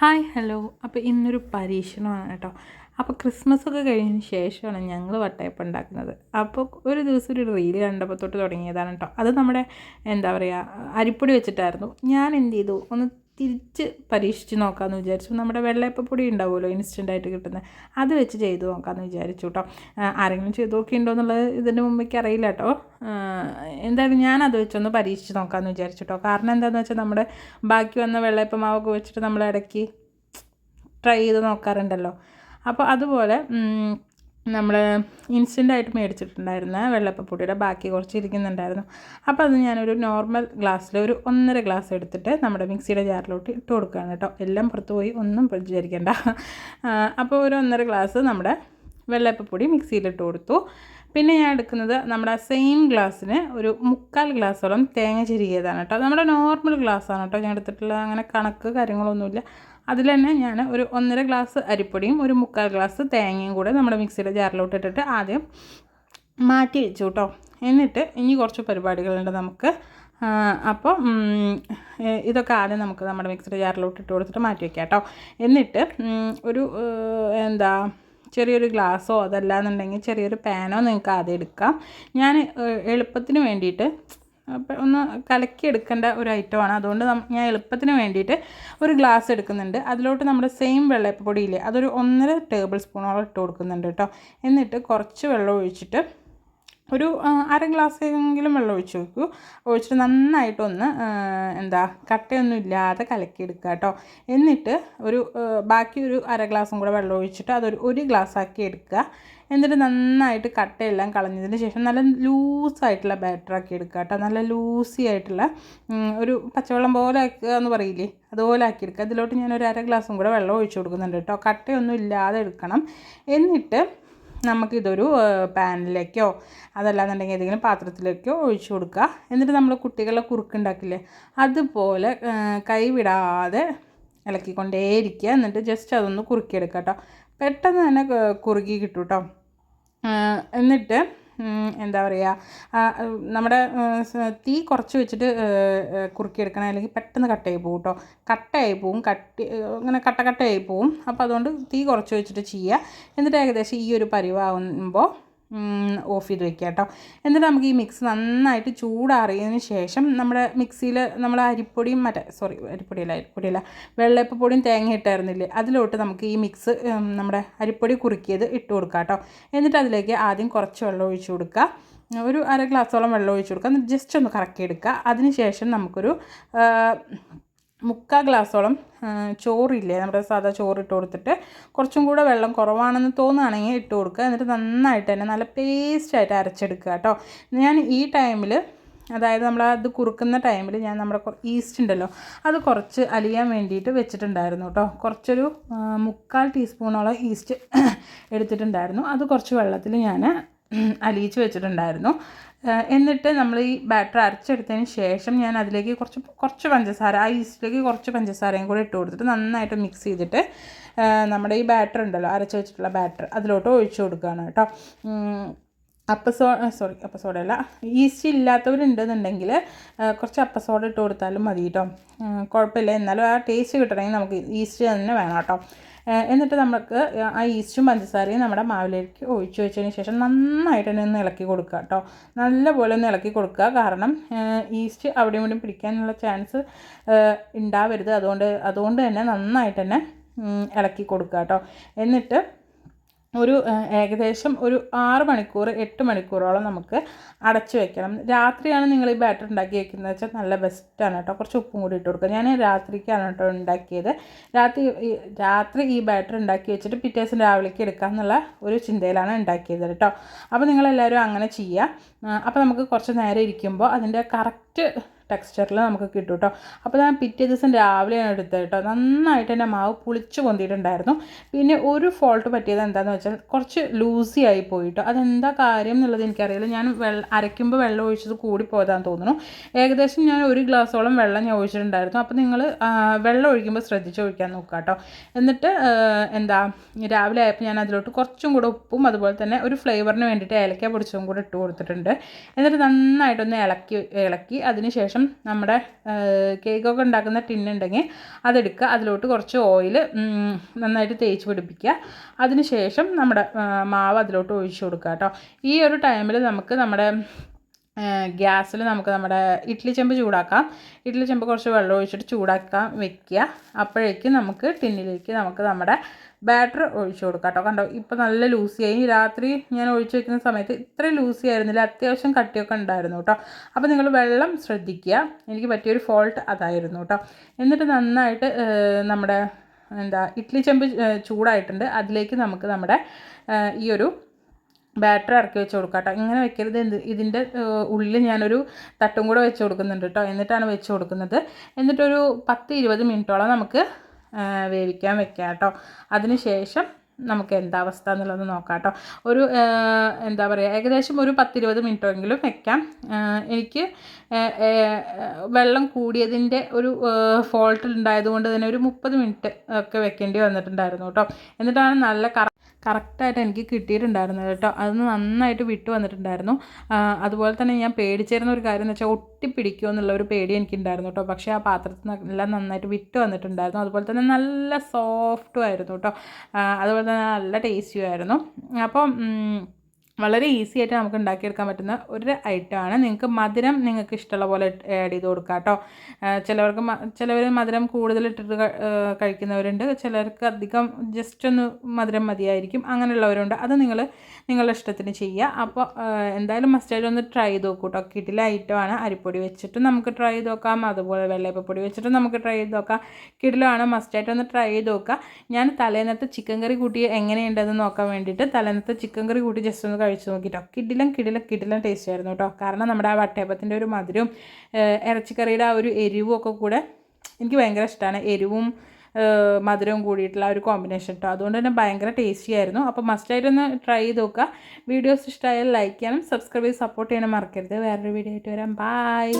Hi hello. അപ്പോൾ ഇന്നൊരു പരീക്ഷണമാണ് കേട്ടോ. അപ്പോൾ ക്രിസ്മസ് ഒക്കെ കഴിഞ്ഞതിന് ശേഷമാണ് ഞങ്ങൾ വട്ടയപ്പം ഉണ്ടാക്കുന്നത്. അപ്പോൾ ഒരു ദിവസം ഒരു റീൽ കണ്ടപ്പോൾ തൊട്ട് തുടങ്ങിയതാണ് കേട്ടോ. അത് നമ്മുടെ എന്താ പറയുക അരിപ്പൊടി വെച്ചിട്ടായിരുന്നു. ഞാൻ എന്ത് ചെയ്തു? ഒന്ന് തിരിച്ച് പരീക്ഷിച്ച് നോക്കാമെന്ന് വിചാരിച്ചു. നമ്മുടെ വെള്ളയപ്പപ്പൊടി ഉണ്ടാവുമല്ലോ ഇൻസ്റ്റന്റായിട്ട് കിട്ടുന്നത് അത് വെച്ച് ചെയ്ത് നോക്കാമെന്ന് വിചാരിച്ചു കേട്ടോ ആരെങ്കിലും ചെയ്ത് നോക്കിയിട്ടുണ്ടോ എന്നുള്ളത് ഇതിന്റെ മുമ്പേക്ക് അറിയില്ല കേട്ടോ എന്തായാലും ഞാനത് വെച്ചൊന്ന് പരീക്ഷിച്ച് നോക്കാമെന്ന് വിചാരിച്ചു കേട്ടോ കാരണം എന്താണെന്ന് വെച്ചാൽ നമ്മുടെ ബാക്കി വന്ന വെള്ളയപ്പ മാവൊക്കെ വെച്ചിട്ട് നമ്മൾ ഇടയ്ക്ക് ട്രൈ ചെയ്ത് നോക്കാറുണ്ടല്ലോ. അപ്പോൾ അതുപോലെ നമ്മൾ ഇൻസ്റ്റന്റായിട്ട് മേടിച്ചിട്ടുണ്ടായിരുന്ന വെള്ളപ്പപ്പൊടിയുടെ ബാക്കി കുറച്ച് ഇരിക്കുന്നുണ്ടായിരുന്നു. അപ്പോൾ അത് ഞാനൊരു നോർമൽ ഗ്ലാസ്സിൽ ഒരു ഒന്നര ഗ്ലാസ് എടുത്തിട്ട് നമ്മുടെ മിക്സിയുടെ ജാറിലോട്ട് ഇട്ട് കൊടുക്കുകയാണ് കേട്ടോ. എല്ലാം പുറത്ത് പോയി ഒന്നും വിചാരിക്കേണ്ട. അപ്പോൾ ഒരു ഒന്നര ഗ്ലാസ് നമ്മുടെ വെള്ളപ്പപ്പൊടി മിക്സിയിലിട്ട് കൊടുത്തു. പിന്നെ ഞാൻ എടുക്കുന്നത് നമ്മുടെ സെയിം ഗ്ലാസ്സിന് ഒരു മുക്കാൽ ഗ്ലാസ്സോളം തേങ്ങ ചിരികിയതാണ് കേട്ടോ. നമ്മുടെ നോർമൽ ഗ്ലാസ്സാണ് കേട്ടോ. ഞാൻ എടുത്തിട്ടുള്ള അങ്ങനെ കണക്ക് കാര്യങ്ങളൊന്നുമില്ല. അതിൽ തന്നെ ഞാൻ ഒരു ഒന്നര ഗ്ലാസ് അരിപ്പൊടിയും ഒരു മുക്കാൽ ഗ്ലാസ് തേങ്ങയും കൂടെ നമ്മുടെ മിക്സിയുടെ ജാറിലോട്ട് ഇട്ടിട്ട് ആദ്യം മാറ്റി വെച്ചു കേട്ടോ എന്നിട്ട് ഇനി കുറച്ച് പരിപാടികളുണ്ട് നമുക്ക്. അപ്പോൾ ഇതൊക്കെ ആദ്യം നമുക്ക് നമ്മുടെ മിക്സിയുടെ ജാറിലോട്ട് ഇട്ട് കൊടുത്തിട്ട് മാറ്റി വയ്ക്കാം കേട്ടോ എന്നിട്ട് ഒരു എന്താ ചെറിയൊരു ഗ്ലാസ്സോ അതല്ല എന്നുണ്ടെങ്കിൽ ചെറിയൊരു പാനോ നിങ്ങൾക്ക് ആദ്യം എടുക്കാം. ഞാൻ എളുപ്പത്തിന് വേണ്ടിയിട്ട് ഒന്ന് കലക്കി എടുക്കേണ്ട ഒരു ഐറ്റമാണ് അതുകൊണ്ട് ഞാൻ എളുപ്പത്തിന് വേണ്ടിയിട്ട് ഒരു ഗ്ലാസ് എടുക്കുന്നുണ്ട്. അതിലോട്ട് നമ്മുടെ സെയിം വെള്ളപ്പൊടിയില്ലേ അതൊരു ഒന്നര ടേബിൾ സ്പൂണോളം ഇട്ട് കൊടുക്കുന്നുണ്ട് കേട്ടോ. എന്നിട്ട് കുറച്ച് വെള്ളം ഒഴിച്ചിട്ട് ഒരു അര ഗ്ലാസ് എങ്കിലും വെള്ളം ഒഴിച്ച് വെക്കൂ. ഒഴിച്ചിട്ട് നന്നായിട്ടൊന്ന് എന്താ കട്ടയൊന്നും ഇല്ലാതെ കലക്കിയെടുക്കുക കേട്ടോ. എന്നിട്ട് ഒരു ബാക്കി ഒരു അര ഗ്ലാസും കൂടെ വെള്ളം ഒഴിച്ചിട്ട് അതൊരു ഒരു ഗ്ലാസ് ആക്കി എടുക്കുക. എന്നിട്ട് നന്നായിട്ട് കട്ടയെല്ലാം കളഞ്ഞതിന് ശേഷം നല്ല ലൂസായിട്ടുള്ള ബാറ്ററാക്കി എടുക്കുക കേട്ടോ. നല്ല ലൂസി ആയിട്ടുള്ള ഒരു പച്ചവെള്ളം പോലെ ആക്കുക എന്ന് പറയില്ലേ? അതുപോലെ ആക്കി എടുക്കുക. അതിലോട്ട് ഞാൻ ഒരു അര ഗ്ലാസും കൂടെ വെള്ളം ഒഴിച്ചു കൊടുക്കുന്നുണ്ട് കേട്ടോ. കട്ടയൊന്നും ഇല്ലാതെ എടുക്കണം. എന്നിട്ട് നമുക്കിതൊരു പാനിലേക്കോ അതല്ലാന്നുണ്ടെങ്കിൽ ഏതെങ്കിലും പാത്രത്തിലേക്കോ ഒഴിച്ചു കൊടുക്കുക. എന്നിട്ട് നമ്മൾ കുട്ടികളെ കുറുക്കുണ്ടാക്കില്ലേ അതുപോലെ കൈവിടാതെ ഇളക്കിക്കൊണ്ടേയിരിക്കുക. എന്നിട്ട് ജസ്റ്റ് അതൊന്ന് കുറുക്കിയെടുക്കുക കേട്ടോ. പെട്ടെന്ന് തന്നെ കുറുക്കി കിട്ടും കേട്ടോ. എന്നിട്ട് എന്താ പറയുക നമ്മുടെ തീ കുറച്ച് വെച്ചിട്ട് കുറുക്കിയെടുക്കണം. അല്ലെങ്കിൽ പെട്ടെന്ന് കട്ടായി പോകും കേട്ടോ കട്ടയായി പോവും. കട്ടി അങ്ങനെ കട്ട കട്ടയായി പോവും. അപ്പോൾ അതുകൊണ്ട് തീ കുറച്ച് വെച്ചിട്ട് ചെയ്യുക. എന്നിട്ട് ഏകദേശം ഈ ഒരു പരിവാകുമ്പോൾ ഓഫ് ചെയ്ത് വെക്കുക കേട്ടോ. എന്നിട്ട് നമുക്ക് ഈ മിക്സ് നന്നായിട്ട് ചൂടാറിയതിന് ശേഷം നമ്മുടെ മിക്സിയിൽ നമ്മൾ അരിപ്പൊടിയും മറ്റേ സോറി അരിപ്പൊടിയല്ല അരിപ്പൊടിയല്ല വെള്ളയപ്പൊടിയും തേങ്ങ ഇട്ടായിരുന്നില്ലേ? അതിലോട്ട് നമുക്ക് ഈ മിക്സ് നമ്മുടെ അരിപ്പൊടി കുറുക്കിയത് ഇട്ട് കൊടുക്കുക കേട്ടോ. എന്നിട്ട് അതിലേക്ക് ആദ്യം കുറച്ച് വെള്ളം ഒഴിച്ച് കൊടുക്കുക. ഒരു അര ഗ്ലാസ്സോളം വെള്ളം ഒഴിച്ച് കൊടുക്കുക. എന്നിട്ട് ജസ്റ്റ് ഒന്ന് കറക്കി എടുക്കുക അതിന് ശേഷം നമുക്കൊരു മുക്കാൽ ഗ്ലാസ്സോളം ചോറില്ലേ നമ്മുടെ സാധാ ചോറ് ഇട്ട് കൊടുത്തിട്ട് കുറച്ചും കൂടെ വെള്ളം കുറവാണെന്ന് തോന്നുകയാണെങ്കിൽ ഇട്ട് കൊടുക്കുക. എന്നിട്ട് നന്നായിട്ട് തന്നെ നല്ല പേസ്റ്റായിട്ട് അരച്ചെടുക്കുക കേട്ടോ. ഞാൻ ഈ ടൈമിൽ അതായത് നമ്മൾ അത് കുറുക്കുന്ന ടൈമിൽ ഞാൻ നമ്മുടെ ഈസ്റ്റ് ഉണ്ടല്ലോ അത് കുറച്ച് അലിയാൻ വേണ്ടിയിട്ട് വെച്ചിട്ടുണ്ടായിരുന്നു കേട്ടോ. കുറച്ചൊരു മുക്കാൽ ടീസ്പൂണോളം ഈസ്റ്റ് എടുത്തിട്ടുണ്ടായിരുന്നു. അത് കുറച്ച് വെള്ളത്തിൽ ഞാൻ അലിയിച്ച് വെച്ചിട്ടുണ്ടായിരുന്നു. എന്നിട്ട് നമ്മൾ ഈ ബാറ്റർ അരച്ചെടുത്തതിന് ശേഷം ഞാൻ അതിലേക്ക് കുറച്ച് കുറച്ച് പഞ്ചസാര ആ ഈസ്റ്റിലേക്ക് കുറച്ച് പഞ്ചസാരയും കൂടെ ഇട്ട് കൊടുത്തിട്ട് നന്നായിട്ട് മിക്സ് ചെയ്തിട്ട് നമ്മുടെ ഈ ബാറ്റർ ഉണ്ടല്ലോ അരച്ച് വെച്ചിട്ടുള്ള ബാറ്റർ അതിലോട്ട് ഒഴിച്ചു കൊടുക്കുകയാണ് കേട്ടോ. അപ്പസോ സോറി അപ്പസോഡ അല്ല. ഈസ്റ്റ് ഇല്ലാത്തവരുണ്ടെന്നുണ്ടെങ്കിൽ കുറച്ച് അപ്പസോഡ ഇട്ട് കൊടുത്താലും മതി കേട്ടോ. കുഴപ്പമില്ല. എന്നാലും ആ ടേസ്റ്റ് കിട്ടണമെങ്കിൽ നമുക്ക് ഈസ്റ്റ് തന്നെ വേണം കേട്ടോ. എന്നിട്ട് നമുക്ക് ആ ഈസ്റ്റും പഞ്ചസാരയും നമ്മുടെ മാവിലേക്ക് ഒഴിച്ച് വെച്ചതിന് ശേഷം നന്നായിട്ട് തന്നെ ഒന്ന് ഇളക്കി കൊടുക്കുക കേട്ടോ. നല്ലപോലെ ഒന്ന് ഇളക്കി കൊടുക്കുക. കാരണം ഈസ്റ്റ് അവിടെയും ഇവിടെയും പിടിക്കാനുള്ള ചാൻസ് ഉണ്ടാവരുത്. അതുകൊണ്ട് അതുകൊണ്ട് തന്നെ നന്നായിട്ട് തന്നെ ഇളക്കി കൊടുക്കുക കേട്ടോ. എന്നിട്ട് ഒരു ഏകദേശം ഒരു ആറ് മണിക്കൂർ എട്ട് മണിക്കൂറോളം നമുക്ക് അടച്ചു വെക്കണം. രാത്രിയാണ് നിങ്ങൾ ഈ ബാറ്റർ ഉണ്ടാക്കി വെക്കുന്നത് വെച്ചാൽ നല്ല ബെസ്റ്റാണ് കേട്ടോ. കുറച്ച് ഉപ്പും കൂടി ഇട്ട് കൊടുക്കുക. ഞാൻ രാത്രിക്കാണ് കേട്ടോ ഉണ്ടാക്കിയത്. രാത്രി രാത്രി ഈ ബാറ്റർ ഉണ്ടാക്കി വെച്ചിട്ട് പിറ്റേ ദിവസം രാവിലേക്ക് എടുക്കാമെന്നുള്ള ഒരു ചിന്തയിലാണ് ഉണ്ടാക്കിയത് കേട്ടോ. അപ്പോൾ നിങ്ങളെല്ലാവരും അങ്ങനെ ചെയ്യുക. അപ്പോൾ നമുക്ക് കുറച്ച് നേരം ഇരിക്കുമ്പോൾ അതിന്റെ കറക്റ്റ് ടെക്സ്ചറിൽ നമുക്ക് കിട്ടും കേട്ടോ അപ്പോൾ ഞാൻ പിറ്റേ ദിവസം രാവിലെയാണ് എടുത്തത് കേട്ടോ നന്നായിട്ട് എന്റെ മാവ് പുളിച്ച് പൊന്തിയിട്ടുണ്ടായിരുന്നു. പിന്നെ ഒരു ഫോൾട്ട് പറ്റിയത് എന്താണെന്ന് വെച്ചാൽ കുറച്ച് ലൂസി ആയി പോയിട്ടോ അതെന്താ കാര്യം എന്നുള്ളത് എനിക്കറിയില്ല. ഞാൻ വെള്ളം അരയ്ക്കുമ്പോൾ വെള്ളം ഒഴിച്ചത് കൂടി പോയതാന്ന് തോന്നുന്നു. ഏകദേശം ഞാൻ ഒരു ഗ്ലാസ്സോളം വെള്ളം ഞാൻ ഒഴിച്ചിട്ടുണ്ടായിരുന്നു. അപ്പോൾ നിങ്ങൾ വെള്ളം ഒഴിക്കുമ്പോൾ ശ്രദ്ധിച്ച് ഒഴിക്കാൻ നോക്കുക കേട്ടോ എന്നിട്ട് എന്താ രാവിലെ ആയപ്പോൾ ഞാൻ അതിലോട്ട് കുറച്ചും കൂടെ ഉപ്പും അതുപോലെ തന്നെ ഒരു ഫ്ലേവറിന് വേണ്ടിയിട്ട് ഏലക്ക പൊടിച്ചതും കൂടെ ഇട്ട് കൊടുത്തിട്ടുണ്ട്. എന്നിട്ട് നന്നായിട്ടൊന്ന് ഇളക്കി ഇളക്കി അതിന് ശേഷം ശേഷം നമ്മുടെ കേക്കൊക്കെ ഉണ്ടാക്കുന്ന ടിന്നുണ്ടെങ്കിൽ അതെടുക്കുക. അതിലോട്ട് കുറച്ച് ഓയിൽ നന്നായിട്ട് തേച്ച് പിടിപ്പിക്കുക. അതിന് ശേഷം നമ്മുടെ മാവ് അതിലോട്ട് ഒഴിച്ചു കൊടുക്കുക കേട്ടോ. ഈ ഒരു ടൈമിൽ നമുക്ക് നമ്മുടെ ഗ്യാസിൽ നമുക്ക് നമ്മുടെ ഇഡ്ഡലി ചെമ്പ് ചൂടാക്കാം. ഇഡ്ഡലി ചെമ്പ് കുറച്ച് വെള്ളം ഒഴിച്ചിട്ട് ചൂടാക്കാൻ വെക്കുക. അപ്പോഴേക്കും നമുക്ക് ടിന്നിലേക്ക് നമുക്ക് നമ്മുടെ ബാറ്റർ ഒഴിച്ചു കൊടുക്കാം കേട്ടോ കണ്ടോ ഇപ്പോൾ നല്ല ലൂസിയായി. രാത്രി ഞാൻ ഒഴിച്ചു വെക്കുന്ന സമയത്ത് ഇത്രയും ലൂസി ആയിരുന്നില്ല അത്യാവശ്യം കട്ടിയൊക്കെ ഉണ്ടായിരുന്നു കേട്ടോ. അപ്പോൾ നിങ്ങൾ വെള്ളം ശ്രദ്ധിക്കുക. എനിക്ക് പറ്റിയൊരു ഫോൾട്ട് അതായിരുന്നു കേട്ടോ. എന്നിട്ട് നന്നായിട്ട് നമ്മുടെ എന്താ ഇഡ്ഡലി ചെമ്പ് ചൂടായിട്ടുണ്ട്. അതിലേക്ക് നമുക്ക് നമ്മുടെ ഈ ഒരു ബാറ്ററി ഇറക്കി വെച്ച് കൊടുക്കാം കേട്ടോ. ഇങ്ങനെ വെക്കരുത്. ഇതിന്റെ ഉള്ളിൽ ഞാനൊരു തട്ടും കൂടെ വെച്ച് കൊടുക്കുന്നുണ്ട് കേട്ടോ. എന്നിട്ടാണ് വെച്ച് കൊടുക്കുന്നത്. എന്നിട്ടൊരു പത്ത് ഇരുപത് മിനിറ്റോളം നമുക്ക് വേവിക്കാൻ വെക്കാം കേട്ടോ. അതിന് ശേഷം നമുക്ക് എന്താ അവസ്ഥ എന്നുള്ളത് നോക്കാം കേട്ടോ. ഒരു എന്താ പറയുക ഏകദേശം ഒരു പത്തിരുപത് മിനിറ്റെങ്കിലും വെക്കാം. എനിക്ക് വെള്ളം കൂടിയതിന്റെ ഒരു ഫോൾട്ട് ഉണ്ടായതുകൊണ്ട് തന്നെ ഒരു മുപ്പത് മിനിറ്റ് ഒക്കെ വെക്കേണ്ടി വന്നിട്ടുണ്ടായിരുന്നു കേട്ടോ. എന്നിട്ടാണ് നല്ല കറ കറക്റ്റായിട്ട് എനിക്ക് കിട്ടിയിട്ടുണ്ടായിരുന്നു കേട്ടോ. അത് നന്നായിട്ട് വിട്ടു വന്നിട്ടുണ്ടായിരുന്നു. അതുപോലെ തന്നെ ഞാൻ പേടിച്ചിരുന്ന ഒരു കാര്യം എന്ന് വെച്ചാൽ ഒട്ടിപ്പിടിക്കുമോ എന്നുള്ള ഒരു പേടി എനിക്കുണ്ടായിരുന്നു കേട്ടോ. പക്ഷേ ആ പാത്രത്തിൽ എല്ലാം നന്നായിട്ട് വിട്ട് വന്നിട്ടുണ്ടായിരുന്നു. അതുപോലെ തന്നെ നല്ല സോഫ്റ്റും ആയിരുന്നു കേട്ടോ. അതുപോലെ തന്നെ നല്ല ടേസ്റ്റിയും ആയിരുന്നു. അപ്പം വളരെ ഈസി ആയിട്ട് നമുക്ക് ഉണ്ടാക്കിയെടുക്കാൻ പറ്റുന്ന ഒരു ഐറ്റമാണ് നിങ്ങൾക്ക് മധുരം നിങ്ങൾക്ക് ഇഷ്ടമുള്ള പോലെ ആഡ് ചെയ്ത് കൊടുക്കാം കേട്ടോ. ചിലവർക്ക് ചിലവർ മധുരം കൂടുതൽ ഇട്ടിട്ട് കഴിക്കുന്നവരുണ്ട്. ചിലർക്ക് അധികം ജസ്റ്റ് ഒന്ന് മധുരം മതിയായിരിക്കും. അങ്ങനെയുള്ളവരുണ്ട്. അത് നിങ്ങൾ നിങ്ങളുടെ ഇഷ്ടത്തിന് ചെയ്യുക അപ്പോൾ എന്തായാലും മസ്റ്റായിട്ട് ഒന്ന് ട്രൈ ചെയ്ത് നോക്കൂ കേട്ടോ. കിട്ടിലെ ഐറ്റമാണ് അരിപ്പൊടി വെച്ചിട്ട് നമുക്ക് ട്രൈ ചെയ്ത് നോക്കാം. അതുപോലെ വെള്ളയപ്പൊടി വെച്ചിട്ട് നമുക്ക് ട്രൈ ചെയ്ത് നോക്കാം. കിടിലാണ്. മസ്റ്റായിട്ട് ഒന്ന് ട്രൈ ചെയ്ത് നോക്കുക ഞാൻ തലേന്നത്തെ ചിക്കൻ കറി കൂട്ടി എങ്ങനെയുണ്ടെന്ന് നോക്കാൻ വേണ്ടിയിട്ട് തലേന്നത്തെ ചിക്കൻ കറി കൂട്ടി ജസ്റ്റ് ഒന്ന് കഴിച്ച് നോക്കിയിട്ടോ കിടിലം കിടിലം കിടിലം ടേസ്റ്റ് ആയിരുന്നു കേട്ടോ കാരണം നമ്മുടെ ആ വട്ടയപ്പത്തിന്റെ ഒരു മധുരവും ഇറച്ചിക്കറിയുടെ ആ ഒരു എരിവും ഒക്കെ കൂടെ എനിക്ക് ഭയങ്കര ഇഷ്ടമാണ് എരിവും മധുരവും കൂടിയിട്ടുള്ള ഒരു കോമ്പിനേഷൻ കേട്ടോ അതുകൊണ്ട് തന്നെ ഭയങ്കര ടേസ്റ്റി ആയിരുന്നു. അപ്പോൾ മസ്റ്റായിട്ട് ഒന്ന് ട്രൈ ചെയ്ത് നോക്കുക. വീഡിയോസ് ഇഷ്ടമായാൽ ലൈക്ക് ചെയ്യാനും സബ്സ്ക്രൈബ് ചെയ്ത് സപ്പോർട്ട് ചെയ്യാനും മറക്കരുത്. വേറൊരു വീഡിയോ ആയിട്ട് വരാം. ബൈ